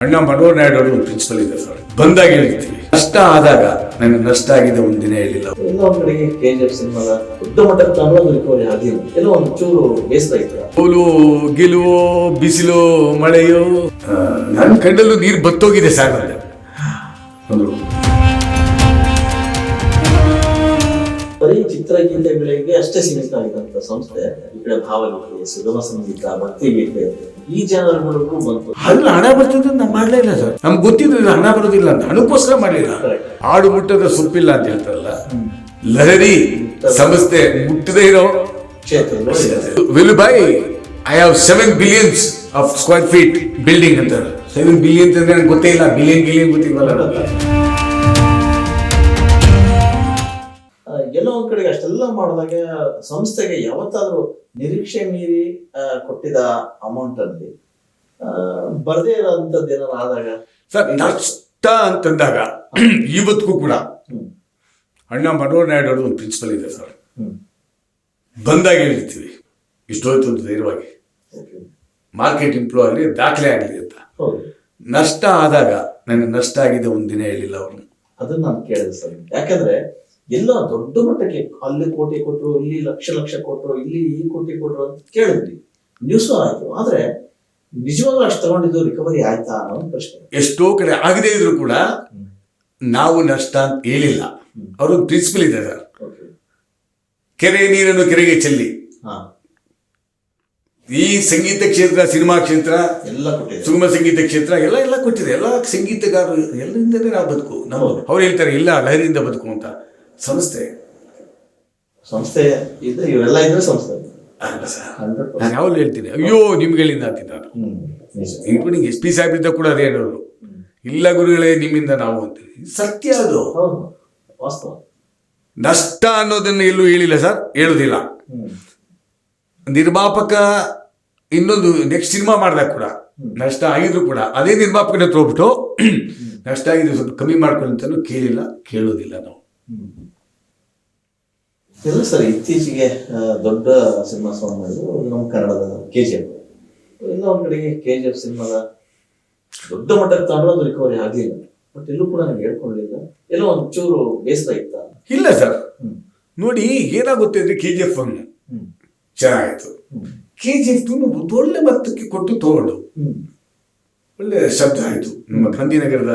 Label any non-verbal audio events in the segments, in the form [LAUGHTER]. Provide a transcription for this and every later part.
ಅಣ್ಣ ಮನೋಹರ್ ನಾಯ್ಡು ಅವರು ಪ್ರಿನ್ಸಿಪಲ್ ಇದೆ ಸರ್. ಬಂದಾಗ ಹೇಳ್ತೀವಿ ನಷ್ಟ ಆದಾಗ ನನಗೆ ನಷ್ಟ ಆಗಿದೆ ಒಂದಿನ ಹೇಳಿಲ್ಲ. ಎಲ್ಲೋ ಒಂದ್ ಕಡೆಗೆ ಸಿನಿಮಾದ ಮಟ್ಟದ ರಿಕವರಿ ಆಗಿಲ್ಲ ಎಲ್ಲೋ ಒಂದು ಚೂರು ಬೇಸರ ಇತ್ತು. ಸೋಲು ಗೆಲುವು ಬಿಸಿಲು ಮಳೆಯೋ? ನನ್ನ ಕಣ್ಣಲ್ಲೂ ನೀರು ಬತ್ತೋಗಿದೆ ಸರ್ ಅಂದೆ ಅಂದ್ರು ಬರೀ ಚಿತ್ರಗೀತೆಗಳಿಗೆ ಅಷ್ಟೇ ಸೀಮಿತ ಆಗಿದ್ದಂತ ಸಂಸ್ಥೆ ಈ ಕಡೆ ಭಾವಗೀತೆ ಸುಗಮ ಸಂಗೀತ ಭಕ್ತಿಗೀತೆ ಈ ಜನರುಗಳಿಗೂ ಬಂತು. ಅಲ್ಲ ಹಣ ಬರ್ತದೆ ನಾವು ಮಾಡಲೇ ಇಲ್ಲ ಸರ್. ನಮ್ಗೆ ಗೊತ್ತಿದ್ದು ಹಣ ಬರೋದಿಲ್ಲ ಅಂತ. ಹಣಕ್ಕೋಸ್ಕರ ಮಾಡಲಿಲ್ಲ. ಆಡು ಮುಟ್ಟದ ಸುಪ್ಪಿಲ್ಲ ಅಂತ ಹೇಳ್ತಾರಲ್ಲ. ಲಹರಿ ಸಂಸ್ಥೆ ಮುಟ್ಟದೇ ಇರೋ ವಿಲುಬಾಯಿ I have seven billions of square feet building ಅಂತ ಸೆವೆನ್ ಬಿಲಿಯನ್ಸ್ ಅಂದ್ರೆ ನನಗೆ ಗೊತ್ತೇ ಇಲ್ಲ. ಬಿಲಿಯನ್ ಗಿಲಿಯನ್ ಗೊತ್ತಿಲ್ವಲ್ಲ? ಅಷ್ಟೆಲ್ಲ ಮಾಡಿದಾಗ ಸಂಸ್ಥೆಗೆ ಯಾವತ್ತಾದ್ರೂ ನಿರೀಕ್ಷೆ ಮೀರಿ ಕೊಟ್ಟಿದ ಅಮೌಂಟ್ ಅಲ್ಲಿ ಬರದೇ ಇರೋಂಥದ್ದು ಏನಾದ್ರು ಆದಾಗ? ಸರ್ ನಷ್ಟ ಅಂತಂದಾಗ ಇವತ್ತಿಗೂ ಕೂಡ ಅಣ್ಣ ಮನೋಹರ್ ನಾಯ್ಡು ಅವರು ಒಂದು ಪ್ರಿನ್ಸಿಪಲ್ ಇದೆ ಸರ್. ಬಂದಾಗ ಹೇಳ್ತೀವಿ ಇಷ್ಟೋಯ್ತು ಅಂತ ಧೈರ್ಯವಾಗಿ ಮಾರ್ಕೆಟ್ ಇಂಪ್ರೂವ್ ಆಗಲಿ ದಾಖಲೆ ಆಗಲಿ ಅಂತ. ನಷ್ಟ ಆದಾಗ ನನಗೆ ನಷ್ಟ ಆಗಿದೆ ಒಂದಿನ ಹೇಳಿಲ್ಲ ಅವರು. ಅದನ್ನ ನಾನು ಕೇಳಿದೆ ಸರ್. ಯಾಕಂದ್ರೆ ಎಲ್ಲ ದೊಡ್ಡ ಮಟ್ಟಕ್ಕೆ ಅಲ್ಲಿ ಕೋಟಿ ಕೊಟ್ರು ಇಲ್ಲಿ ಲಕ್ಷ ಲಕ್ಷ ಕೊಟ್ರು ಇಲ್ಲಿ ಈ ಕೋಟಿ ಕೊಟ್ರು ಅಂತ ಕೇಳಿದ್ವಿ. ನ್ಯೂಸ್ ಆಯ್ತು. ಆದ್ರೆ ನಿಜವಾಗ್ಲೂ ಅಷ್ಟು ತಗೊಂಡಿದ್ದು ರಿಕವರಿ ಆಯ್ತಾ ಅನ್ನೋ ಒಂದು ಪ್ರಶ್ನೆ. ಎಷ್ಟೋ ಕಡೆ ಆಗದೇ ಇದ್ರು ಕೂಡ ನಾವು ನಷ್ಟ ಅಂತ ಹೇಳಿಲ್ಲ. ಅವರು ಪ್ರಿನ್ಸಿಪಲ್ ಇದೆ ಸರ್. ಕೆರೆ ನೀರನ್ನು ಕೆರೆಗೆ ಚೆಲ್ಲಿ. ಈ ಸಂಗೀತ ಕ್ಷೇತ್ರ ಸಿನಿಮಾ ಕ್ಷೇತ್ರ ಎಲ್ಲ ಕೊಟ್ಟಿದೆ. ಸುಗಮ ಸಂಗೀತ ಕ್ಷೇತ್ರ ಎಲ್ಲ ಎಲ್ಲ ಕೊಟ್ಟಿದೆ. ಎಲ್ಲ ಸಂಗೀತಗಾರರು ಎಲ್ಲರಿಂದನೇ ನಾವು ಬದುಕು. ನಾವು. ಅವ್ರು ಹೇಳ್ತಾರೆ ಇಲ್ಲ ಲಹರಿಯಿಂದ ಬದುಕು ಅಂತ. ಸಂಸ್ಥೆ. ಸಂಸ್ಥೆ ಇದ್ರೆ ಇವೆಲ್ಲ ಇದ್ರೆ ಸಂಸ್ಥೆ. ಅಲ್ಲ ಸರ್. ಹಂಡ್ರೆಡ್ ನಾನು ಯಾವಾಗಲೂ ಹೇಳ್ತೀನಿ ಅಯ್ಯೋ ನಿಮ್ಗಳಿಂದ ಅಂತೀನಿ ನಾನು ಹ್ಮ್ ನಿಜ. ಇನ್ಕ್ಲೂಡಿಂಗ್ ಎಸ್ ಪಿ ಸಾಹೇಬ್ರಿಂದ ಕೂಡ ಅದೇ ಹೇಳೋರು ಇಲ್ಲ ಗುರುಗಳೇ ನಿಮ್ಮಿಂದ ನಾವು ಅಂತೀವಿ. ಸತ್ಯ ಅದು. ಹೌದು ವಾಸ್ತವ. ನಷ್ಟ ಅನ್ನೋದನ್ನ ಎಲ್ಲೂ ಹೇಳಿಲ್ಲ ಸರ್ ಹೇಳುದಿಲ್ಲ. ನಿರ್ಮಾಪಕ ಇನ್ನೊಂದು ನೆಕ್ಸ್ಟ್ ಸಿನಿಮಾ ಮಾಡಿದಾಗ ಕೂಡ ನಷ್ಟ ಆಗಿದ್ರು ಕೂಡ ಅದೇ ನಿರ್ಮಾಪಕನ ಹತ್ರ ಹೋಗ್ಬಿಟ್ಟು ನಷ್ಟ ಆಗಿದ್ರು ಸ್ವಲ್ಪ ಕಮ್ಮಿ ಮಾಡ್ಕೊಳ್ಳಿ ಅಂತಲೂ ಕೇಳಿಲ್ಲ ಕೇಳೋದಿಲ್ಲ ನಾವು. ಇಲ್ಲ ಸರ್ ಇತ್ತೀಚೆಗೆ ದೊಡ್ಡ ಸಿನಿಮಾ ಸಾಂಗ್ ಮಾಡಿದ್ರು ನಮ್ಮ ಕನ್ನಡದ ಕೆ ಜಿ ಎಫ್ ಇನ್ನೂ ಒಂದ್ ಕಡೆಗೆ ಕೆ ಜಿ ಎಫ್ ಸಿನಿಮಾದ ದೊಡ್ಡ ಮಟ್ಟಕ್ಕೆ ತಗೊಂಡು ರಿಕವರಿ ಆಗಲಿಲ್ಲ. ಬಟ್ ಎಲ್ಲೂ ಕೂಡ ನನಗೆ ಹೇಳ್ಕೊಂಡಿಲ್ಲ ಎಲ್ಲೋ ಒಂಚೂರು ಚೂರು ಬೇಸರ ಇತ್ತ ಇಲ್ಲ ಸರ್. ನೋಡಿ ಏನಾಗುತ್ತೆ ಅಂದ್ರೆ ಕೆ ಜಿ ಎಫ್ ಒಂದು ಚೆನ್ನಾಗಿತ್ತು ಕೆ ಜಿ ಎಫ್ ಒಳ್ಳೆ ಮತ್ತಕ್ಕೆ ಕೊಟ್ಟು ತಗೊಂಡು ಒಳ್ಳೆ ಶಬ್ದ ಆಯಿತು. ನಮ್ಮ ಗಾಂಧಿನಗರದ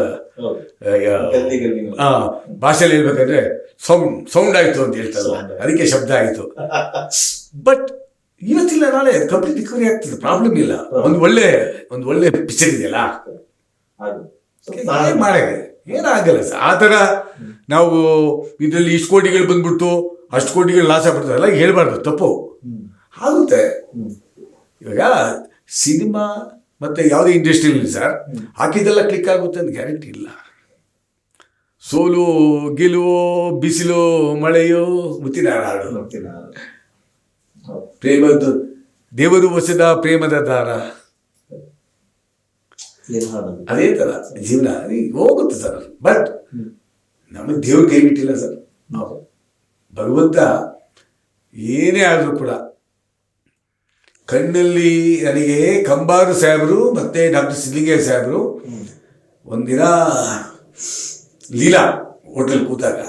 ಭಾಷೆಯಲ್ಲಿ ಹೇಳ್ಬೇಕಂದ್ರೆ ಸೌಂಡ್ ಸೌಂಡ್ ಆಯ್ತು ಅಂತ ಹೇಳ್ತಾರಲ್ಲ ಅದಕ್ಕೆ ಶಬ್ದ ಆಯ್ತು. ಬಟ್ ಇವತ್ತಿಲ್ಲ ನಾಳೆ ಕಂಪ್ಲೀಟ್ ರಿಕವರಿ ಆಗ್ತದೆ. ಪ್ರಾಬ್ಲಮ್ ಇಲ್ಲ. ಒಂದು ಒಳ್ಳೆ ಒಂದು ಒಳ್ಳೆ ಪಿಕ್ಚರ್ ಇದೆಯಲ್ಲ? ಮಾಡಿದೆ? ಏನಾಗಲ್ಲ ಸರ್. ಆ ಥರ ನಾವು ಇದರಲ್ಲಿ ಇಷ್ಟು ಕೋಟಿಗಳು ಬಂದ್ಬಿಟ್ಟು ಅಷ್ಟು ಕೋಟಿಗಳು ಲಾಸ್ ಆಗ್ಬಿಡ್ತು ಎಲ್ಲ ಹೇಳ್ಬಾರ್ದು. ತಪ್ಪು. ಆಗುತ್ತೆ. ಇವಾಗ ಸಿನಿಮಾ ಮತ್ತೆ ಯಾವುದೇ ಇಂಡಸ್ಟ್ರಿಯಲ್ಲಿ ಸರ್ ಹಾಕಿದ್ದೆಲ್ಲ ಕ್ಲಿಕ್ ಆಗುತ್ತೆ ಅಂತ ಗ್ಯಾರಂಟಿ ಇಲ್ಲ. ಸೋಲು ಗೆಲುವು ಬಿಸಿಲು ಮಳೆಯೋ ಹಾಡು ನೋಡ್ತೀನಿ ಪ್ರೇಮದ ದೇವರು ಹೊಸದ ಪ್ರೇಮದ ದಾರ. ಅದೇ ಥರ ಜೀವನ ಹೋಗುತ್ತೆ ಸರ್ ಬಟ್ ನಮಗೆ ದೇವ್ರ ಕೈ ಬಿಟ್ಟಿಲ್ಲ ಸರ್. ಭಗವಂತ ಏನೇ ಆದರೂ ಕೂಡ ಕಣ್ಣಲ್ಲಿ ನನಗೆ ಕಂಬಾರು ಸಾಹೇಬರು ಮತ್ತೆ ಡಾಕ್ಟರ್ ಸಿದ್ಲಿಂಗಯ್ಯ ಸಾಹೇಬರು ಒಂದಿನ ಲೀಲಾ ಹೋಟೆಲ್ ಕೂತಾಗ.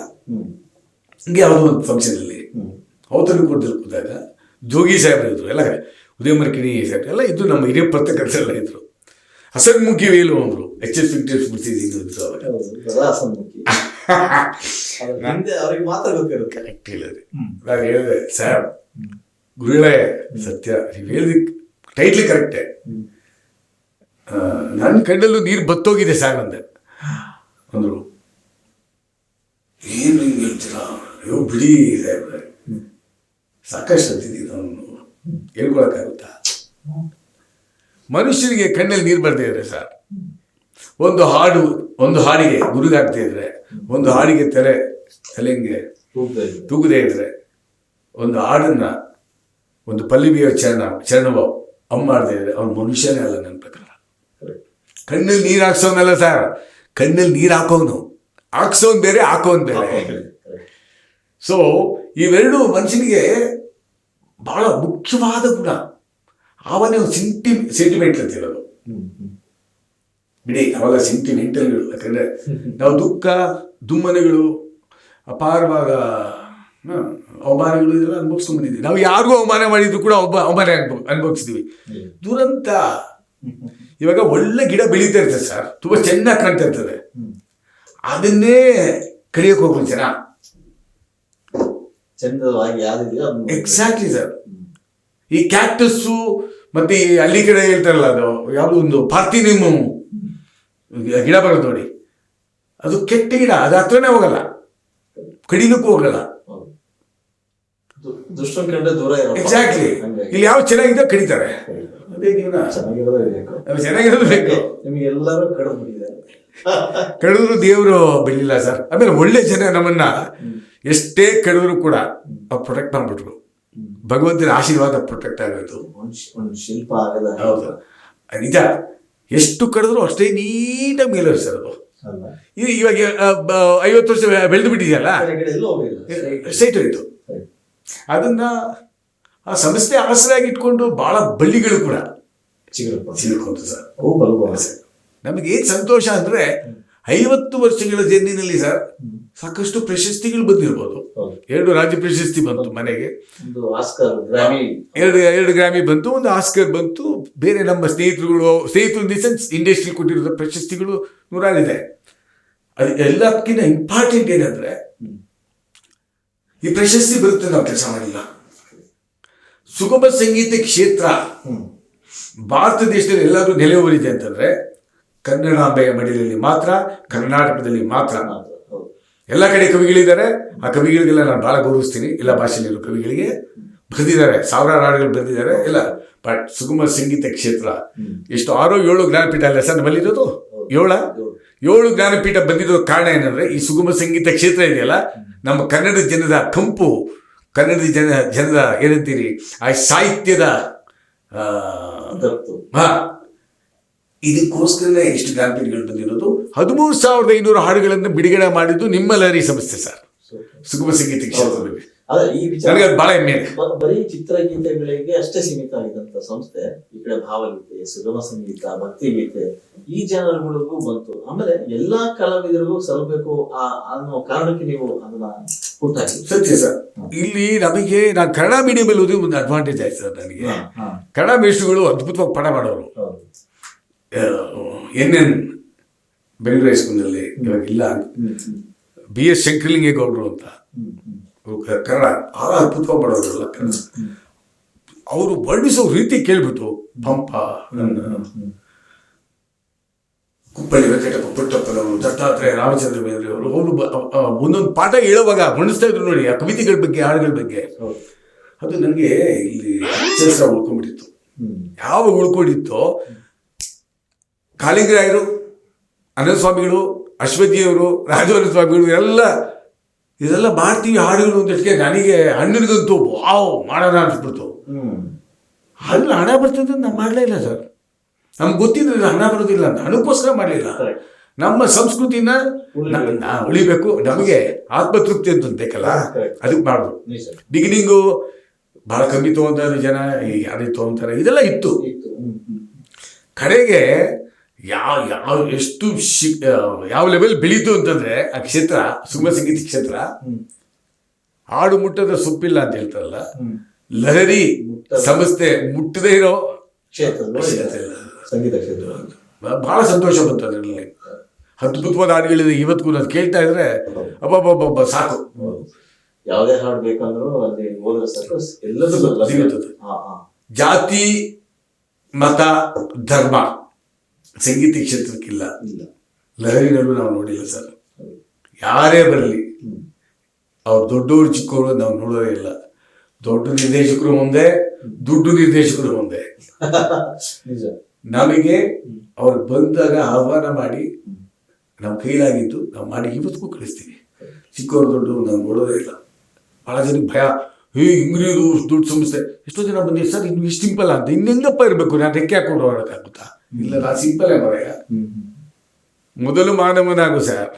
ಹಂಗೆ ಯಾವುದೋ ಒಂದು ಫಂಕ್ಷನಲ್ಲಿ ಹೋಟೆಲ್ ಕೂಟಲ್ಲಿ ಕೂತಾಗ. ಜೋಗಿ ಸಾಹೇಬರು ಇದ್ರು ಎಲ್ಲ ಉದಯ ಮರ್ಕಿಣಿ ಸಾಹೇಬ್ರು ಎಲ್ಲ ಇದ್ದು ನಮ್ಮ ಹಿರಿಯ ಪತ್ರಕರ್ತರೆಲ್ಲ ಇದ್ರು. ಹಸನ್ಮುಖಿ ವೇಲು ಅಂದರು H S Venkatesh Murthy correct [LAUGHS] ಹೇಳಿದ್ರಿ. ನಾನು ಹೇಳಿದೆ ಸರ್ ಗುರುಗಳೇ ಸತ್ಯ ನೀವು ಹೇಳಿದ ಟೈಟ್ಲಿ ಕರೆಕ್ಟೇ. ನನ್ನ ಕಣ್ಣಲ್ಲೂ ನೀರು ಬತ್ತೋಗಿದೆ ಸರ್ ಅಂದೆ ಅಂದರು ಏನು ಹಿಂಗೆ ಹೇಳ್ತೀರಾ? ಅಯ್ಯೋ ಬಿಡಿ ಇದೆ ಸಾಕಷ್ಟು ಸತ್ತಿದ್ದೀನಿ ನಾನು ಹೇಳ್ಕೊಳಕ್ಕಾಗುತ್ತಾ? ಮನುಷ್ಯನಿಗೆ ಕಣ್ಣಲ್ಲಿ ನೀರು ಬರ್ದೇ ಇದ್ರೆ ಸರ್. ಒಂದು ಹಾಡು ಒಂದು ಹಾಡಿಗೆ ಗುರುಗಾಗ್ತಾ ಇದ್ರೆ ಒಂದು ಹಾಡಿಗೆ ತಲೆ ತಲೆಂಗೆ. ತೂಗದೇ ಇದ್ರೆ ಒಂದು ಹಾಡನ್ನ ಒಂದು ಪಲ್ಲವಿಯ ಚರಣ ಚರಣವ ಅಮ್ಮ ಮಾಡದೇ ಇದ್ರೆ ಅವ್ನು ಮನುಷ್ಯನೇ ಅಲ್ಲ ನನ್ನ ಪ್ರಕಾರ. ಕಣ್ಣಲ್ಲಿ ನೀರು ಹಾಕ್ಸೋನಲ್ಲ ಸರ್ ಕಣ್ಣಲ್ಲಿ ನೀರು ಹಾಕೋನು. ಹಾಕ್ಸೋನ್ ಬೇರೆ ಹಾಕೋನ್ ಬೇರೆ. ಸೊ ಇವೆರಡು ಮನುಷ್ಯನಿಗೆ ಬಹಳ ಮುಖ್ಯವಾದ ಗುಣ. ಅವನೇ ಒಂದು ಸಿಂಟಿ ಸೆಂಟಿಮೆಂಟ್ ಅಂತ ಹೇಳೋದು. ಹ್ಮ್ ಹ್ಮ್ ಬಿಡಿ ಅವಾಗ ಸೆಂಟಿಮೆಂಟಲ್ಗಳು ಯಾಕಂದರೆ [LAUGHS] ನಾವು ದುಃಖ ದುಮ್ಮನೆಗಳು ಅಪಾರವಾದ ಅವಮಾನಗಳು ಇದೆಲ್ಲ ಅನುಭವಿಸ್ಕೊಂಡ್ಬಂದಿದ್ದೀವಿ ನಾವು ಯಾರಿಗೂ ಅವಮಾನ ಮಾಡಿದ್ರು ಕೂಡ ಒಬ್ಬ ಅವಮಾನ ಅನುಭವ ಅನುಭವಿಸ್ತೀವಿ. ದುರಂತ. ಇವಾಗ ಒಳ್ಳೆ ಗಿಡ ಬೆಳೀತಾ ಇರ್ತದೆ ಸರ್. ತುಂಬ ಚೆನ್ನಾಗಿ ಕಾಣ್ತಾ ಇರ್ತದೆ. ಅದನ್ನೇ ಕಡಿಯೋಕೆ ಹೋಗ್ಬೋದು ಜನ. Exactly sir. ಈ ಕ್ಯಾಕ್ಟಸ್ಸು ಮತ್ತೆ ಈ ಹಳ್ಳಿ ಕಡೆ ಹೇಳ್ತಾರಲ್ಲ ಅದು ಯಾವುದೋ ಒಂದು ಪಾರ್ಥಿನಿಮು ಗಿಡ ಬರೋದು ನೋಡಿ. ಅದು ಕೆಟ್ಟ ಗಿಡ ಅದು ಹತ್ರನೇ ಹೋಗಲ್ಲ. ಕಡಿಲಿಕ್ಕೂ ಹೋಗಲ್ಲ. ದುಷ್ಟನ್ ಕಂಡ್ರೆ ದೂರ ಇರೋ ಎಕ್ಸಾಕ್ಟ್ಲಿ ಇಲ್ಲಿ ಯಾವ ಚೆನ್ನಾಗಿದೆ ಕಡಿತಾರೆ. ಅದೇ ಜೀವನ. ಚೆನ್ನಾಗಿರೋದೇ ಬೇಕು. ಚೆನ್ನಾಗಿರೋದು ಬೇಕು. ನಿಮಗೆ ಎಲ್ಲರೂ ಕಡಿದು ಬಿಟ್ಟಿದ್ದಾರೆ. [LAUGHS] ಕಡಿದ್ರು ದೇವರು ಬೆಳಿಲ್ಲ ಸರ್. ಆಮೇಲೆ ಒಳ್ಳೆ ಜನ ನಮ್ಮನ್ನ ಎಷ್ಟೇ ಕಡಿದ್ರು ಕೂಡ ಪ್ರೊಟೆಕ್ಟ್ ಮಾಡ್ಬಿಟ್ರು. ಭಗವಂತನ ಆಶೀರ್ವಾದ ಪ್ರೊಟೆಕ್ಟ್ ಒಂದ್ ಶಿಲ್ಪ ಆಗದ ಹೌದು. ನಿಜ. ಎಷ್ಟು ಕಡಿದ್ರು ಅಷ್ಟೇ ನೀಟಾಗಿ ಮೇಲೆ ಸರ್ ಅದು. ಇವಾಗ ಐವತ್ತು ವರ್ಷ ಬೆಳೆದು ಬಿಟ್ಟಿದೆಯಲ್ಲ. ಸ್ಟ್ರೈಟ್ ಹೋಯ್ತು. ಅದನ್ನ ಆ ಸಂಸ್ಥೆ ಆಸರಾಗಿ ಇಟ್ಕೊಂಡು ಬಹಳ ಬಳ್ಳಿಗಳು ಕೂಡ ಸರ್. ನಮಗೆ ಏನ್ ಸಂತೋಷ ಅಂದ್ರೆ ಐವತ್ತು ವರ್ಷಗಳ ಜರ್ನಿನಲ್ಲಿ ಸರ್ ಸಾಕಷ್ಟು ಪ್ರಶಸ್ತಿಗಳು ಬಂದಿರ್ಬೋದು. ಎರಡು ರಾಜ್ಯ ಪ್ರಶಸ್ತಿ ಬಂತು ಮನೆಗೆ. ಒಂದು ಆಸ್ಕರ್ ಗ್ರಾಮಿ. ಎರಡು ಎರಡು ಗ್ರಾಮಿ ಬಂತು ಒಂದು ಆಸ್ಕರ್ ಬಂತು. ಬೇರೆ ನಮ್ಮ ಸ್ನೇಹಿತರುಗಳು ಸ್ನೇಹಿತರು ಇನ್ ದಿ ಸೆನ್ಸ್ ಇಂಡಸ್ಟ್ರಿ ಕೊಟ್ಟಿರೋ ಪ್ರಶಸ್ತಿಗಳು ನೂರಾರಿದೆ ಅದು ಎಲ್ಲಕ್ಕಿಂತ ಇಂಪಾರ್ಟೆಂಟ್ ಏನಂದ್ರೆ ಈ ಪ್ರಶಸ್ತಿ ಬರುತ್ತೆ ನಾವು ಕೆಲಸ ಮಾಡಿಲ್ಲ. ಸುಗಮ ಸಂಗೀತ ಕ್ಷೇತ್ರ. ಭಾರತ ದೇಶದಲ್ಲಿ ಎಲ್ಲರೂ ನೆಲೆಯೂರಿದೆ ಅಂತಂದ್ರೆ ಕನ್ನಡಾಂಬೆಯ ಮಡಿಲಲ್ಲಿ ಮಾತ್ರ ಕರ್ನಾಟಕದಲ್ಲಿ ಮಾತ್ರ. ಮಾತ್ರ ಎಲ್ಲ ಕಡೆ ಕವಿಗಳಿದ್ದಾರೆ. ಆ ಕವಿಗಳಿಗೆಲ್ಲ ನಾನು ಭಾಳ ಗೌರವಿಸ್ತೀನಿ. ಎಲ್ಲ ಭಾಷೆಯಲ್ಲಿರೋ ಕವಿಗಳಿಗೆ ಬರೆದಿದ್ದಾರೆ. ಸಾವಿರಾರು ಹಾಡುಗಳು ಬರೆದಿದ್ದಾರೆ. ಎಲ್ಲ ಬಟ್ ಸುಗಮ ಸಂಗೀತ ಕ್ಷೇತ್ರ. ಎಷ್ಟು ಆರೋ ಏಳು ಜ್ಞಾನಪೀಠ ಅಲ್ಲ ಸರ್ ನಮ್ಮಲ್ಲಿರೋದು? ಏಳ. ಏಳು ಜ್ಞಾನಪೀಠ ಬಂದಿರೋ ಕಾರಣ ಏನಂದ್ರೆ ಈ ಸುಗಮ ಸಂಗೀತ ಕ್ಷೇತ್ರ ಇದೆಯಲ್ಲ? ನಮ್ಮ ಕನ್ನಡ ಜನದ ಕಂಪು ಕನ್ನಡ ಜನ ಜನದ ಏನಂತೀರಿ? ಆ ಸಾಹಿತ್ಯದ ಹಾ. ಇದಕ್ಕೋಸ್ಕರನೇ ಇಷ್ಟು ಜ್ಞಾನಪೀಠಗಳು ಬಂದಿರೋದು. ಹದಿಮೂರು ಸಾವಿರದ ಐನೂರು ಹಾಡುಗಳನ್ನು ಬಿಡುಗಡೆ ಮಾಡಿದ್ದು ನಿಮ್ಮ ಲಹರಿ ಸಂಸ್ಥೆ ಸರ್. ಸುಗಮ ಸಂಗೀತ ಕ್ಷೇತ್ರದಲ್ಲಿ. ಅದೇ ಈ ವಿಚಾರ ಬಹಳ ಹೆಮ್ಮೆ ಬರೀ ಚಿತ್ರಗೀತೆಗಳಿಗೆ ಅಷ್ಟೇ ಸೀಮಿತ ಆಗಿದಂತ ಸಂಸ್ಥೆ ಈ ಕಡೆ ಭಾವಗೀತೆ ಸುಗಮ ಸಂಗೀತ ಭಕ್ತಿ ಗೀತೆ ಈ ಚಾನಲ್ಗಳಿಗೂ ಬಂತು. ಆಮೇಲೆ ಎಲ್ಲಾ ಕಲಾವಿದರಿಗೂ ಸಲ್ಲಬೇಕು ಆ ಅನ್ನೋ ಕಾರಣಕ್ಕೆ ನೀವು ಅದನ್ನ ಹುಟ್ಟಾಕಿ ಸತ್ಯ ಸರ್. ಇಲ್ಲಿ ನಮಗೆ ನಾನು ಕನ್ನಡ ಮೀಡಿಯಂ ಅಲ್ಲಿ ಓದಿ ಒಂದು ಅಡ್ವಾಂಟೇಜ್ ಆಯ್ತು ಸರ್ ನನಗೆ. ಕನ್ನಡ ಮೇಷ್ಟ್ರುಗಳು ಅದ್ಭುತವಾಗಿ ಪಾಠ ಮಾಡೋರು. ಎನ್ ಎನ್ ಬೆಂಗಳೂರು ಹೈಸ್ಕೂಲ್ನಲ್ಲಿ ಇವಾಗ ಇಲ್ಲ ಹ್ಮ್, ಹ್ಮ್, ಬಿ ಎಸ್ ಶಂಕರಲಿಂಗೇಗೌಡರು ಅಂತ. ಕನ್ನಡ ಬಹಳ ಅದ್ಭುತ ಮಾಡೋರಲ್ಲ ಕನ್ನಡ. ಅವರು ವರ್ಣಿಸೋ ರೀತಿ ಕೇಳ್ಬಿಟ್ಟು ಪಂಪ. ಕುಪ್ಪಳ್ಳಿ ವೆಂಕಟಪ್ಪ ಪುಟ್ಟಪ್ಪನವರು ದತ್ತಾತ್ರೇಯ ರಾಮಚಂದ್ರ ಬೇಂದ್ರೆ ಅವರು ಅವರು ಒಂದೊಂದು ಪಾಠ ಹೇಳುವಾಗ ಬಣ್ಣಿಸ್ತಾ ಇದ್ರು ನೋಡಿ ಆ ಕವಿತೆಗಳ ಬಗ್ಗೆ ಹಾಡುಗಳ ಬಗ್ಗೆ. ಅದು ನನಗೆ ಇಲ್ಲಿ ಅಚ್ಚಸ್ರ ಉಳ್ಕೊಂಡ್ಬಿಟ್ಟಿತ್ತು. ಯಾವ ಯಾವಾಗ ಉಳ್ಕೊಂಡಿತ್ತೋ ಕಾಳಿಂಗರಾಯರು ಅನಂತ ಸ್ವಾಮಿಗಳು ಅಶ್ವತಿಯವರು ರಾಜವರ ಸ್ವಾಮಿಗಳು ಎಲ್ಲ ಇದೆಲ್ಲ ಮಾಡ್ತೀವಿ ಹಾಡುಗಳು ಅಂತಕ್ಕೆ ನನಗೆ ಅಣ್ಣನಿಗಂತೂ ವಾವ್ ಮಾಡೋಣ ಅನ್ಸ್ಬಿಡ್ತು. ಅದ್ರಲ್ಲಿ ಹಣ ಬರ್ತದೆ ನಾನು ನಾವು ಮಾಡಲೇ ಇಲ್ಲ ಸರ್. ನಮ್ಗೆ ಗೊತ್ತಿದ್ರೆ ಹಣ ಬರೋದಿಲ್ಲ ಅಂತ. ಹಣಕ್ಕೋಸ್ಕರ ಮಾಡಲಿಲ್ಲ. ನಮ್ಮ ಸಂಸ್ಕೃತಿನ ಉಳಿಬೇಕು. ನಮಗೆ ಆತ್ಮತೃಪ್ತಿ ಅಂತ ಬೇಕಲ್ಲ. ಅದಕ್ಕೆ ಮಾಡೋದು. ಬಿಗಿನಿಂಗು ಭಾಳ ಕಮ್ಮಿ ತೊಗೊಂತಾರೆ ಜನ ಯಾರಿಗೆ ಯಾರೇ ತೊಗೊಂತಾರೆ ಇದೆಲ್ಲ ಇತ್ತು. ಕಡೆಗೆ ಯಾವ ಯಾವ ಎಷ್ಟು ಶಿ ಯಾವ ಲೆವೆಲ್ ಬೆಳೀತು ಅಂತಂದ್ರೆ ಆ ಕ್ಷೇತ್ರ ಸುಗಮ ಸಂಗೀತ ಕ್ಷೇತ್ರ ಹಾಡು ಮುಟ್ಟದ ಸೊಪ್ಪಿಲ್ಲ ಅಂತ ಹೇಳ್ತಾರಲ್ಲ. ಲಹರಿ ಸಂಸ್ಥೆ ಮುಟ್ಟದೇ ಇರೋ. ಸಂಗೀತ ಕ್ಷೇತ್ರ. ಬಹಳ ಸಂತೋಷ ಬಂತು ಅದರಲ್ಲಿ. ಅದ್ಭುತವಾದ ಹಾಡುಗಳಿದೆ ಇವತ್ತಿಗೂ ನಾನು ಕೇಳ್ತಾ ಇದ್ರೆ ಅಬ್ಬಬ್ಬಬ್ಬ ಸಾಕು. ಯಾವುದೇ ಹಾಡು ಬೇಕಂದ್ರೂ ಅಲ್ಲಿ ಹೋದ್ರೆ ಸಾಕು. ಎಲ್ಲದೂ. ಸಿಗುತ್ತದೆ. ಜಾತಿ ಮತ ಧರ್ಮ. ಸಂಗೀತ ಕ್ಷೇತ್ರಕ್ಕಿಲ್ಲ. ಲಹರಿನಲ್ಲೂ ನಾವು ನೋಡಿಲ್ಲ ಸರ್. ಯಾರೇ ಬರಲಿ ಅವ್ರ ದೊಡ್ಡವರು ಚಿಕ್ಕವರು ನಾವು ನೋಡೋದೇ ಇಲ್ಲ. ದೊಡ್ಡ ನಿರ್ದೇಶಕರು ಮುಂದೆ ದುಡ್ಡು ನಿರ್ದೇಶಕರು ಮುಂದೆ [LAUGHS] ನಮಗೆ ಅವ್ರು ಬಂದಾಗ ಆಹ್ವಾನ ಮಾಡಿ ನಮ್ಮ ಕೈಲಾಗಿದ್ದು ನಾವು ಮಾಡಿ ಇವತ್ತಿಗೂ ಕಳಿಸ್ತೀವಿ. ಚಿಕ್ಕವರು ದೊಡ್ಡವರು ನಾವು ನೋಡೋದೇ ಇಲ್ಲ. ಭಾಳ ಜನಕ್ಕೆ ಭಯ ಹೇ ಹಿಂಗ್ರಿ ದುಡ್ಡು ದೊಡ್ಡ ಸಂಸ್ಥೆ. ಎಷ್ಟೋ ಜನ ಬಂದಿದೆ ಸರ್ ಇನ್ನು ಇಷ್ಟು ಸಿಂಪಲ್ ಅಂತ ಇನ್ನೆಂಗಪ್ಪ ಇರಬೇಕು? ನಾನು ರೆಕ್ಕೆ ಹಾಕೊಂಡು ಹೋಗೋಕ್ಕಾಗುತ್ತಾ ಇಲ್ಲ ನಾನು ಹ್ಮ್ ಹ್ಮ್. ಮೊದಲು ಮಾನವನಾಗು ಸರ್.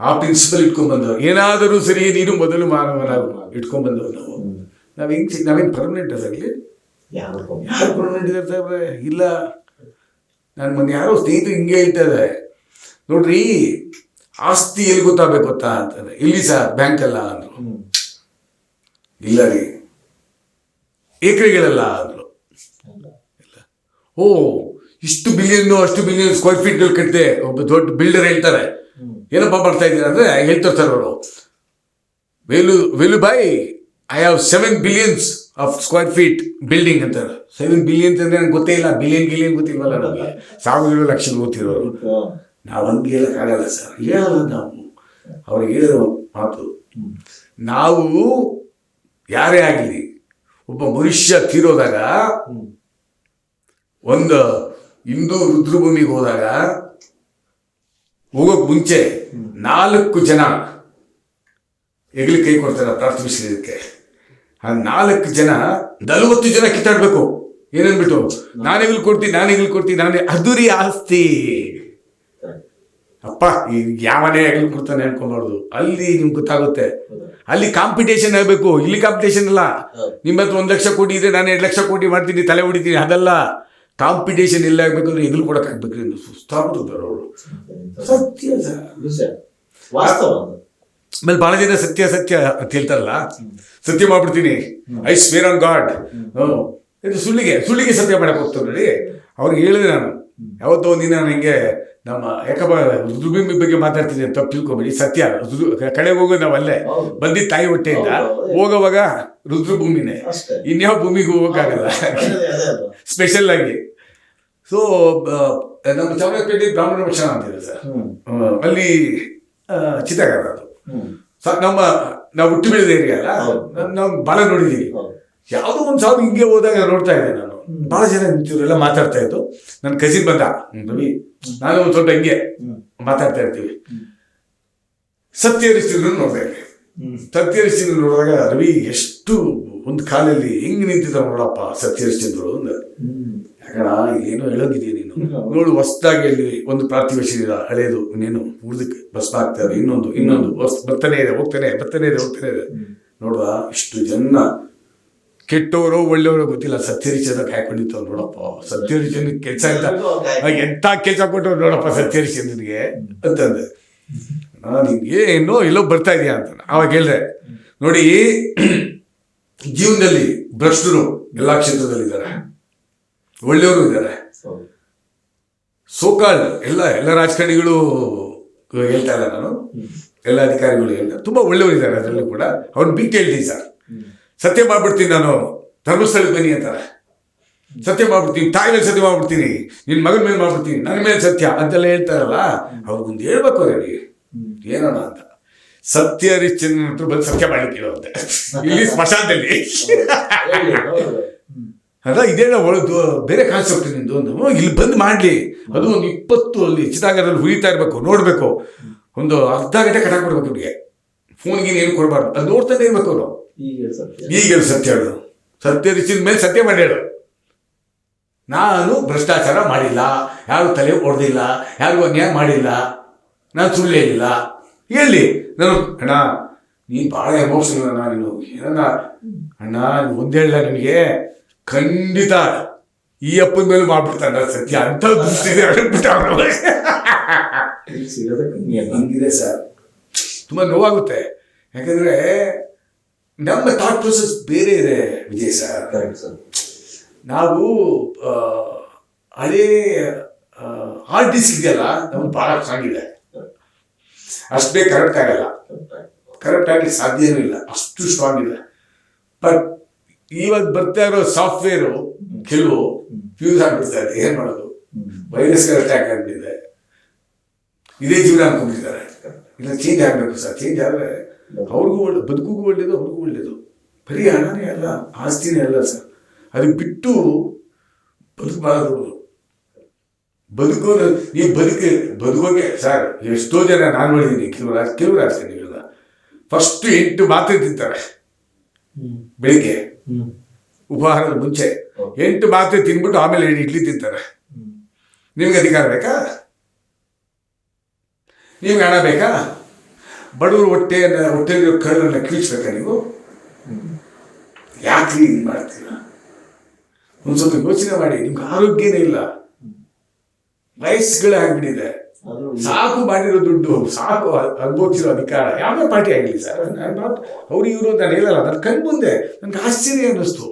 ಆ ಪ್ರಿನ್ಸಿಪಲ್ ಇಟ್ಕೊಂಡ್ ಬಂದವರು ಏನಾದರೂ ಸರಿ ನೀನು ಮೊದಲು ಮಾನವನಾಗು ಇಟ್ಕೊಂಡ್ ಬಂದವರು ನಾವು. ನಾವ್ ಹೆಂಗ್ ನಾವೇನು ಪರ್ಮನೆಂಟ್ ಅದರಲ್ಲಿ ಯಾರು ಯಾರು ಪರ್ಮನೆಂಟ್ ಇದ್ದಾರೆ ಸಾಹೇಬ್ರೆ ಇಲ್ಲ. ನಾನು ಮೊನ್ನೆ ಯಾರೋ ಸ್ನೇಹಿತರು ಹಿಂಗೆ ಹೇಳ್ತಾ ಇದ್ದಾರೆ ನೋಡ್ರಿ ಆಸ್ತಿ ಎಲ್ಲಿ ಗೊತ್ತಾಗಬೇಕು ಗೊತ್ತಾ ಅಂತಾರೆ ಇಲ್ಲಿ ಸರ್? ಬ್ಯಾಂಕ್ ಅಲ್ಲ ಅಂದರು ಇಲ್ಲ ರೀ. ಎಕರೆಗಳೆಲ್ಲ ಅಂದರು ಓ ಇಷ್ಟು ಬಿಲಿಯನ್ ಅಷ್ಟು ಬಿಲಿಯನ್ ಸ್ಕ್ವೇರ್ ಫೀಟ್ ಕಟ್ಟಿದೆ ಒಬ್ಬ ದೊಡ್ಡ ಬಿಲ್ಡರ್ ಹೇಳ್ತಾರೆ. ಏನಪ್ಪ ಮಾಡ್ತಾ ಇದ್ದೀರಾ ಅಂದ್ರೆ ಹೇಳ್ತಾರೆ ಸರ್ ಅವರು. ವೇಲು ವೇಲು ಬಾಯ್ I have seven billions of square feet building ಅಂತಾರೆ. ಸೆವೆನ್ ಬಿಲಿಯನ್ಸ್ ಅಂದ್ರೆ ನನಗೆ ಗೊತ್ತೇ ಇಲ್ಲ. ಬಿಲಿಯನ್ ಗಿಲಿಯನ್ ಗೊತ್ತಿಲ್ವಲ್ಲ ನಮಗೆ. ಸಾವಿರ ಲಕ್ಷ ಗೊತ್ತಿರೋರು. ನಾವು ಹಂಗೆ ಹೇಳೋಕ್ಕಾಗಲ್ಲ ಸರ್ ಹೇಳಲ್ಲ ನಾವು. ಅವ್ರಿಗೆ ಹೇಳಿರೋ ಮಾತು. ನಾವು ಯಾರೇ ಆಗಲಿ ಒಬ್ಬ ಮನುಷ್ಯ ತೀರೋದಾಗ. ಒಂದು ಹಿಂದೂ ರುದ್ರಭೂಮಿಗೆ ಹೋದಾಗ ಹೋಗೋಕ್ ಮುಂಚೆ ನಾಲ್ಕು ಜನ ಹೆಗ್ಲಿ ಕೈ ಕೊಡ್ತಾರೆ ಪ್ರಾರ್ಥಿಸಿದಕ್ಕೆ ಆ ನಾಲ್ಕು ಜನ ನಲವತ್ತು ಜನ ಕಿತ್ತಾಡ್ಬೇಕು. ಏನನ್ಬಿಟ್ಟು ನಾನು ಹೆಗಲು ಕೊಡ್ತೀನಿ ನಾನು ಹೆಗಲು ಕೊಡ್ತೀನಿ ನಾನೇ ಅದುರಿ ಆಸ್ತಿ. ಅಪ್ಪ ಈ ಯಾವನೇ ಹೆಗಲು ಕೊಡ್ತಾನೆ ಅನ್ಕೊಂಬಾರ್ದು. ಅಲ್ಲಿ ನಿಮ್ಗೆ ಗೊತ್ತಾಗುತ್ತೆ. ಅಲ್ಲಿ ಕಾಂಪಿಟೇಷನ್ ಆಗಬೇಕು. ಇಲ್ಲಿ ಕಾಂಪಿಟೇಷನ್ ಅಲ್ಲ. ನಿಮ್ಮ ಹತ್ರ ಒಂದು ಲಕ್ಷ ಕೋಟಿ ಇದೆ ನಾನು ಎರಡು ಲಕ್ಷ ಕೋಟಿ ಮಾಡ್ತೀನಿ ತಲೆ ಹೊಡಿತೀನಿ ಅದಲ್ಲ. ಕಾಂಪಿಟೇಷನ್ ಇಲ್ಲ ಆಗ್ಬೇಕಂದ್ರೆ ಎದುರು ಕೊಡಕ್ಕಾಗ್ಬೇಕ್ರಿ ಆಗಬೇಕು ಸುಸ್ತಾಗ್ಬಿಟ್ಟಿದ್ದಾರೆ ಅವರು. ಸತ್ಯ. ಆಮೇಲೆ ಬಹಳ ಜನ ಸತ್ಯ ಸತ್ಯ ಅಂತ ಹೇಳ್ತಾರಲ್ಲ? ಸತ್ಯ ಮಾಡ್ಬಿಡ್ತೀನಿ. ಐ ಸ್ವೇರ್ ಆನ್ ಗಾಡ್ ಇದು ಸುಳ್ಳಿಗೆ ಸುಳ್ಳಿಗೆ ಸತ್ಯ ಮಾಡಕ್ಕೆ ಹೋಗ್ತಾರೆ ನೋಡಿ ಅವ್ರಿಗೆ ಹೇಳಿದೆ ನಾನು. ಯಾವತ್ತೋ ಒಂದಿನ ನಾನು ಹಿಂಗೆ ನಮ್ಮ ಯಾಕಪ್ಪ ರುದ್ರಭೂಮಿ ಬಗ್ಗೆ ಮಾತಾಡ್ತೀನಿ ಅಂತ ತಪ್ಪು ತಿಳ್ಕೊಬೇಡಿ. ಸತ್ಯ ಕಡೆ ಹೋಗೋದು ನಾವು ಅಲ್ಲೇ. ಹೌದು. ಬಂದಿದ್ದ ತಾಯಿ ಹೊಟ್ಟೆಯಿಂದ. ಹೋಗೋವಾಗ ರುದ್ರಭೂಮಿನೇ. ಇನ್ಯಾವ ಭೂಮಿಗೆ ಹೋಗೋಕ್ಕಾಗಲ್ಲ? ಸ್ಪೆಷಲ್ ಆಗಿ. ಸೊ ನಮ್ಮ ಚಾಮರಾಜಪೇಟೆ ಬ್ರಾಹ್ಮಣ ವಚನ ಅಂತಿದೆ ಸರ್ ಅಲ್ಲಿ ಚಿತ್ರಗಾರ ಅದು. ನಮ್ಮ ನಾವು ಹುಟ್ಟು ಬೆಳೆದ ಏರಿಯಾ ಅಲ್ಲ. ನಾವ್- ಬಾಲ ನೋಡಿದ್ದೀವಿ. ಯಾವುದೋ ಒಂದು ಸಾವಿರ ಹಿಂಗೆ ಹೋದಾಗ ನೋಡ್ತಾ ಇದ್ದೆ ನಾನು. ಭಾಳ ಜನ ಎಲ್ಲ ಮಾತಾಡ್ತಾ ಇತ್ತು ನನ್ನ ಕಸಿನ್ ಬಂದ. ರವಿ ನಾನು ಒಂದು ಸ್ವಲ್ಪ ಹಿಂಗೆ ಮಾತಾಡ್ತಾ ಇರ್ತೀವಿ. ಸತ್ಯ ಹರಿಶ್ಚಂದ್ರ ನೋಡ್ತಾ ಇದ್ದೆ ಸತ್ಯ ಹರಿಶ್ಚಂದ್ರ ನೋಡಿದಾಗ ರವಿ ಎಷ್ಟು ಒಂದು ಕಾಲಲ್ಲಿ ಹೆಂಗ್ ನಿಂತಿದ್ದ ನೋಡಪ್ಪ ಸತ್ಯ ಹರಿಶ್ಚಂದ್ರು ಅಂದ ಏನು ಹೇಳೋಗಿದೆಯಾ ನೀನು. ನೋಡು ಹೊಸದಾಗಿ ಅಲ್ಲಿ ಒಂದು ಪ್ರಾರ್ಥಿವ ಶರೀರ ಹಳೇದು ಇನ್ನೇನು ಉಳಿದಕ್ಕೆ ಬಸ್ ಇದೆ ಇನ್ನೊಂದು ಇನ್ನೊಂದು. ಹೊಸ್ ಬರ್ತಾನೆ ಇದೆ ಹೋಗ್ತಾನೆ ಬರ್ತಾನೆ ಇದೆ ಹೋಗ್ತಾನೆ ಇದೆ. ನೋಡುವ ಇಷ್ಟು ಜನ ಕೆಟ್ಟವರು ಒಳ್ಳೆಯವರು ಗೊತ್ತಿಲ್ಲ. ಸತ್ಯರಿಚಂದ್ರ ಹಾಕೊಂಡಿತ್ತು ನೋಡಪ್ಪ. ಸತ್ಯರಿಚನ ಕೆಲಸ ಅಂತ ಎಂತ ಕೆಲಸ ಕೊಟ್ಟು ನೋಡಪ್ಪ ಸತ್ಯರಿಚನಿಗೆ ಅಂತಂದೆ ನಿಮ್ಗೆ ಏನೋ ಎಲ್ಲೋ ಬರ್ತಾ ಇದೆಯಾ ಅಂತ ಅವಾಗ ಹೇಳಿದೆ ನೋಡಿ [CLEARS THROAT] ಜೀವನದಲ್ಲಿ ಭ್ರಷ್ಟರು ಎಲ್ಲ ಕ್ಷೇತ್ರದಲ್ಲಿದ್ದಾರೆ. ಒಳ್ಳೆಯವರು ಇದ್ದಾರೆ. ಸೋಕಾಲ್ ಎಲ್ಲ ಎಲ್ಲ ರಾಜಕಾರಣಿಗಳು ಹೇಳ್ತಾ ಇಲ್ಲ ನಾನು. ಎಲ್ಲ ಅಧಿಕಾರಿಗಳು ಹೇಳ್ತಾರೆ ತುಂಬ ಒಳ್ಳೆಯವರಿದ್ದಾರೆ ಅದರಲ್ಲೂ ಕೂಡ. ಅವ್ರನ್ನ ಬಿಟ್ಟು ಹೇಳ್ತೀನಿ ಸರ್ ಸತ್ಯ ಮಾಡ್ಬಿಡ್ತೀನಿ ನಾನು. ಧರ್ಮಸ್ಥಳಕ್ಕೆ ಬನ್ನಿ ಅಂತಾರೆ. ಸತ್ಯ ಮಾಡ್ಬಿಡ್ತೀನಿ. ತಾಯಿ ಮೇಲೆ ಸತ್ಯ ಮಾಡ್ಬಿಡ್ತೀನಿ. ನಿನ್ನ ಮಗನ ಮೇಲೆ ಮಾಡ್ಬಿಡ್ತೀನಿ. ನನ್ನ ಮೇಲೆ ಸತ್ಯ ಅಂತೆಲ್ಲ ಹೇಳ್ತಾರಲ್ಲ ಅವ್ರಿಗೊಂದು ಹೇಳ್ಬೇಕು ಅವರಿಗೆ ಏನೋ ಅಂತ. ಸತ್ಯ ಹರಿಶ್ಚಂದ್ರನ ಹತ್ರ ಬಂದು ಸತ್ಯ ಮಾಡಿ ಕೇಳುವಂತೆ [LAUGHS] ಇಲ್ಲಿ ಸ್ಮಶಾನದಲ್ಲಿ. ಅದ ಇದೇನ ಒಳದು ಬೇರೆ ಕಾನ್ಸೆಪ್ಟ್ ನಿಂದು ಒಂದು. ಇಲ್ಲಿ ಬಂದು ಮಾಡಲಿ. ಅದು ಒಂದು ಇಪ್ಪತ್ತು ಅಲ್ಲಿ ಚಿತಾಗಾರದಲ್ಲಿ ಹುರಿತಾ ಇರಬೇಕು ನೋಡಬೇಕು. ಒಂದು ಅರ್ಧ ಗಂಟೆ ಕಟಾಕ್ ಬಿಡ್ಬೇಕು ಇವ್ರಿಗೆ ಫೋನ್ಗೆ ಏನು ಕೊಡಬಾರ್ದು. ಅದು ನೋಡ್ತಾನೆ ಇರ್ಬೇಕು ಅವರು ಈಗ ಸತ್ಯ. ಹೇಳೋದು ಹೇಳು ಸತ್ಯ ಹೇಳು ಸತ್ಯ ರಿಚಿದ ಮೇಲೆ ಸತ್ಯ ಮಾಡಿ ಹೇಳು. ನಾನು ಭ್ರಷ್ಟಾಚಾರ ಮಾಡಿಲ್ಲ. ಯಾರು ತಲೆ ಹೊಡೆದಿಲ್ಲ ಯಾರಿಗೂ ಅನ್ಯಾಯ ಮಾಡಿಲ್ಲ. ನಾನು ಸುಳ್ಳು ಹೇಳಿಲ್ಲ. ಹೇಳಿ. ನಾನು ಅಣ್ಣ ನೀನು ಭಾಳ ಎಮೋಷನಲ್ ಅಣ್ಣ ನೀನು. ಏನಣ್ಣ? ಅಣ್ಣ ಒಂದೇಳ ನಿಮಗೆ ನಿನಗೆ. ಖಂಡಿತ ಈ ಅಪ್ಪನ ಮೇಲೆ ಮಾಡ್ಬಿಡ್ತಾನೆ ಸತ್ಯ ಅಂತ ದೃಷ್ಟಿ ಬಂದಿದೆ. ಹಂಗಿದೆ ಸರ್. ತುಂಬ ನೋವಾಗುತ್ತೆ. ಯಾಕಂದ್ರೆ ನಮ್ಮ ಥಾಟ್ ಪ್ರೊಸೆಸ್ ಬೇರೆ ಇದೆ ವಿಜಯ್ ಸರ್. ಸರ್. ನಾವು ಅದೇ ಹಾರ್ಡ್ ಡಿಸ್ಕ್ ಇದೆಯಲ್ಲ ನಮ್ಗೆ ಭಾಳ ಚೆನ್ನಾಗಿದೆ. ಅಷ್ಟೇ ಕರೆಕ್ಟ್ ಆಗಲ್ಲ. ಕರೆಕ್ಟ್ ಆಗಲಿಕ್ಕೆ ಸಾಧ್ಯವೂ ಇಲ್ಲ. ಅಷ್ಟು ಸ್ಟ್ರಾಂಗ್ ಇದೆ. ಬಟ್ ಇವಾಗ ಬರ್ತಾ ಇರೋ ಸಾಫ್ಟ್ವೇರು ಕೆಲವು ಫ್ಯೂಸ್ ಆಗ್ಬಿಡ್ತಾ ಇದೆ. ಏನು ಮಾಡೋದು? ವೈರಸ್ ಅಟ್ಯಾಕ್ ಆಗ್ಬಿಟ್ಟಿದೆ. ಇದೇ ಜೀವನ ಅನ್ಕೊಂಡಿದ್ದಾರೆ. ಇಲ್ಲ ಚೇಂಜ್ ಆಗಬೇಕು ಸರ್. ಚೇಂಜ್ ಆದರೆ ಅವ್ರಿಗೂ ಒಳ್ಳೆ ಬದುಕುಗೂ ಒಳ್ಳೇದು ಅವ್ರಿಗೂ ಒಳ್ಳೇದು. ಬರೀ ಹಣನೇ ಅಲ್ಲ ಆಸ್ತಿನೇ ಅಲ್ಲ ಸರ್. ಅದಕ್ಕೆ ಬಿಟ್ಟು ಬದುಕಬಾರದು ಬದುಕೋದು ನೀವು ಬದುಕಿ ಬದುಕೋಗೆ ಸರ್ ಎಷ್ಟೋ ಜನ ನಾನು ನೋಡಿದ್ದೀನಿ ಕೆಲವು ರಾಜ ಕೆಲವು ರಾಜಕಾರಣಿಗಳನ್ನ ಫಸ್ಟ್ ಎಂಟು ಮಾತ್ರೆ ತಿಂತಾರೆ. ಬೆಳಿಗ್ಗೆ. ಉಪಹಾರದ ಮುಂಚೆ ಎಂಟು ಮಾತ್ರೆ ತಿನ್ಬಿಟ್ಟು ಆಮೇಲೆ ಎರಡು ಇಡ್ಲಿ ತಿಂತಾರೆ. ನಿಮ್ಗೆ ಅಧಿಕಾರ ಬೇಕಾ? ನಿಮ್ಗೆ ಹಣ ಬೇಕಾ? ಬಡವರು ಹೊಟ್ಟೆಯನ್ನು ಹೊಟ್ಟೆಲಿರೋ ಕಳ್ಳನ್ನು ಕೀಳ್ಸ್ಬೇಕಾ ನೀವು? ಯಾಕೆ ಇದು ಮಾಡ್ತೀರಾ? ಒಂದು ಸ್ವಲ್ಪ ಯೋಚನೆ ಮಾಡಿ ನಿಮ್ಗೆ ಆರೋಗ್ಯನೇ ಇಲ್ಲ. ವಯಸ್ಸುಗಳೇ ಆಗ್ಬಿಟ್ಟಿದೆ. ಸಾಕು ಮಾಡಿರೋ ದುಡ್ಡು ಸಾಕು ಅನುಭವಿಸಿರೋ ಅಧಿಕಾರ ಯಾವ್ದೇ ಪಾರ್ಟಿ ಆಗಲಿ ಸರ್. ನಾಟ್ ಅವ್ರು ಇವರು ನಾನು ಹೇಳಲ್ಲ ನನ್ನ ಕಣ್ ಮುಂದೆ ನನಗೆ ಆಶ್ಚರ್ಯ ಅನ್ನಿಸ್ತು.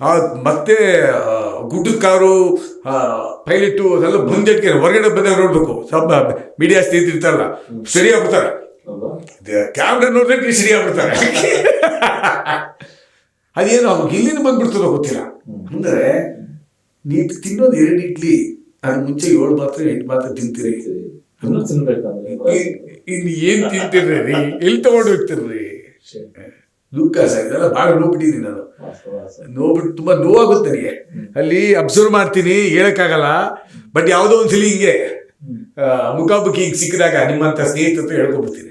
ಆ, ಮತ್ತೆ ಗುಡ್ಡದ ಕಾರು ಪೈಲಟು ಅದೆಲ್ಲ ಬಂದಕ್ಕೆ ಹೊರಗಡೆ ಬಂದಾಗ ನೋಡ್ಬೇಕು. ಸಬ್ ಮೀಡಿಯಾ ಸ್ನೇಹಿತರಲ್ಲ ಸರಿ ಆಗ್ಬಿಡ್ತಾರೆ ಕ್ಯಾಮ್ರಾ ನೋಡಿದ್ರೆ ಸರಿ ಆಗ್ಬಿಡ್ತಾರೆ ಅದೇನು ಅವ್ರಿಗೆ ಇಲ್ಲಿಂದ ಬಂದ್ಬಿಡ್ತದೋ ಗೊತ್ತಿಲ್ಲ. ಅಂದರೆ ನೀವು ತಿನ್ನೋದು ಎರಡು ಇಡ್ಲಿ ಅದ್ರ ಮುಂಚೆ ಏಳು ಮಾತ್ರ ಎಂಟು ಮಾತ್ರ ತಿಂತೀರಿ. ಇನ್ ತಿನ್ಬೇಕಂದ್ರೆ. ಇ- ಇನ್ನು ಏನ್ ತಿಂತೀರ್ರಿ? ಎಲ್ಲಿ ತಗೊಂಡು ಹೋಗ್ತಿರ್ರಿ? ದುಃಖ ಸರ್ ಬಹಳ ಭಾಳ ನೋಡ್ಬಿಟ್ಟಿದ್ದೀನಿ ನಾನು. ನೋಬಿಟ್ಟು ತುಂಬಾ ನೋಡ್ಬಿಟ್ಟು ತುಂಬ ನೋವಾಗುತ್ತೆ ನನಗೆ. ಅಲ್ಲಿ ಅಬ್ಸರ್ವ್ ಮಾಡ್ತೀನಿ ಹೇಳಕ್ಕಾಗಲ್ಲ. ಬಟ್ ಯಾವುದೋ ಒಂದ್ಸಲ ಹಿಂಗೆ ಮುಖಾಮುಖಿ ಹಿಂಗೆ ಸಿಕ್ಕಿದಾಗ ನಿಮ್ಮಂಥ ಸ್ನೇಹಿತರು ಹೇಳ್ಕೊಬಿಡ್ತೀನಿ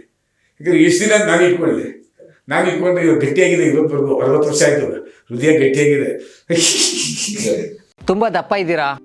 ಯಾಕಂದ್ರೆ ಎಷ್ಟು ದಿನ ನಾನು ಇಟ್ಕೊಳ್ಳಿ ನಾನು ಇಟ್ಕೊಂಡು ಇವಾಗ ಗಟ್ಟಿಯಾಗಿದೆ ಇವತ್ತವರೆಗೂ ಅರವತ್ತು ವರ್ಷ ಆಯ್ತು. ಹೃದಯ ಗಟ್ಟಿಯಾಗಿದೆ. ತುಂಬಾ ದಪ್ಪ ಇದ್ದೀರಾ?